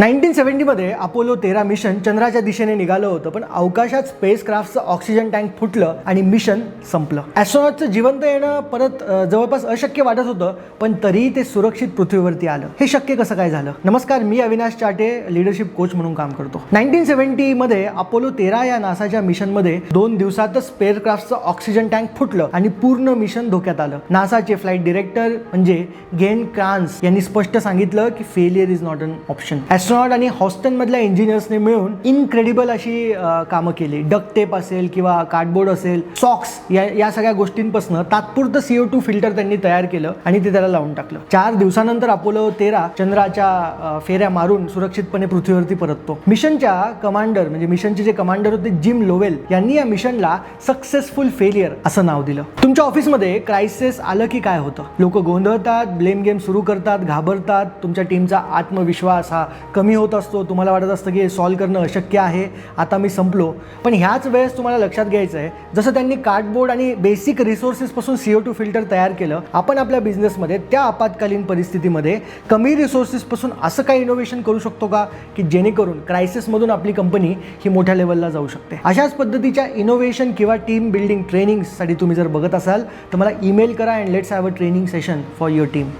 Nineteen सेव्हन्टीमध्ये Apollo तेरा mission चंद्राच्या दिशेने निघालं होतं पण अवकाशात स्पेस क्राफ्टचं ऑक्सिजन टँक फुटलं आणि मिशन संपलं. ॲस्ट्रॉनॉटचं जिवंत येणं परत जवळपास अशक्य वाटत होतं पण तरीही ते सुरक्षित पृथ्वीवरती आलं. हे शक्य कसं काय झालं? नमस्कार मी अविनाश चाटे लिडरशिप कोच म्हणून काम करतो. नाईन्टीन सेव्हन्टीमध्ये अपोलो तेरा या नासाच्या मिशनमध्ये दोन दिवसातच स्पेअर क्राफ्टचं ऑक्सिजन टँक फुटलं आणि पूर्ण मिशन धोक्यात आलं. नासाचे फ्लाईट डिरेक्टर म्हणजे गेन क्रान्स यांनी स्पष्ट सांगितलं की failure is not an option astronaut आणि हॉस्टनमधल्या इंजिनियर्सने मिळून इनक्रेडिबल अशी कामं केली. डक टेप असेल किंवा कार्डबोर्ड असेल सॉक्स या या सगळ्या गोष्टींपासून तात्पुरतं सीओ टू फिल्टर त्यांनी तयार केलं आणि ते त्याला लावून टाकलं. चार दिवसानंतर अपोलो तेरा चंद्राच्या फेऱ्या मारून सुरक्षितपणे पृथ्वीवरती परततो. मिशनच्या कमांडर म्हणजे मिशनचे जे कमांडर होते जिम लोवेल यांनी या मिशनला सक्सेसफुल फेलियर असं नाव दिलं. तुमच्या ऑफिसमध्ये क्रायसिस आलं की काय होतं? लोक गोंधळतात ब्लेम गेम सुरू करतात घाबरतात तुमच्या टीमचा आत्मविश्वास हा कमी होत असतो तुम्हाला वाटत असतं की सॉल्व्ह करणं अशक्य आहे आता मी संपलो. पण ह्याच वेळेस तुम्हाला लक्षात घ्यायचं आहे जसं त्यांनी कार्डबोर्ड आणि बेसिक रिसोर्सेसपासून सीओ टू फिल्टर तयार केलं आपण आपल्या बिझनेसमध्ये त्या आपत्कालीन परिस्थितीमध्ये कमी रिसोर्सेसपासून असं काही इनोव्हेशन करू शकतो का? की जेणेकरून क्रायसिसमधून आपली कंपनी ही मोठ्या लेवलला जाऊ शकते. अशाच पद्धतीच्या इनोव्हेशन किंवा टीम बिल्डिंग ट्रेनिंगसाठी तुम्ही जर बघत असाल तर मला ईमेल करा and let's have a training session for your team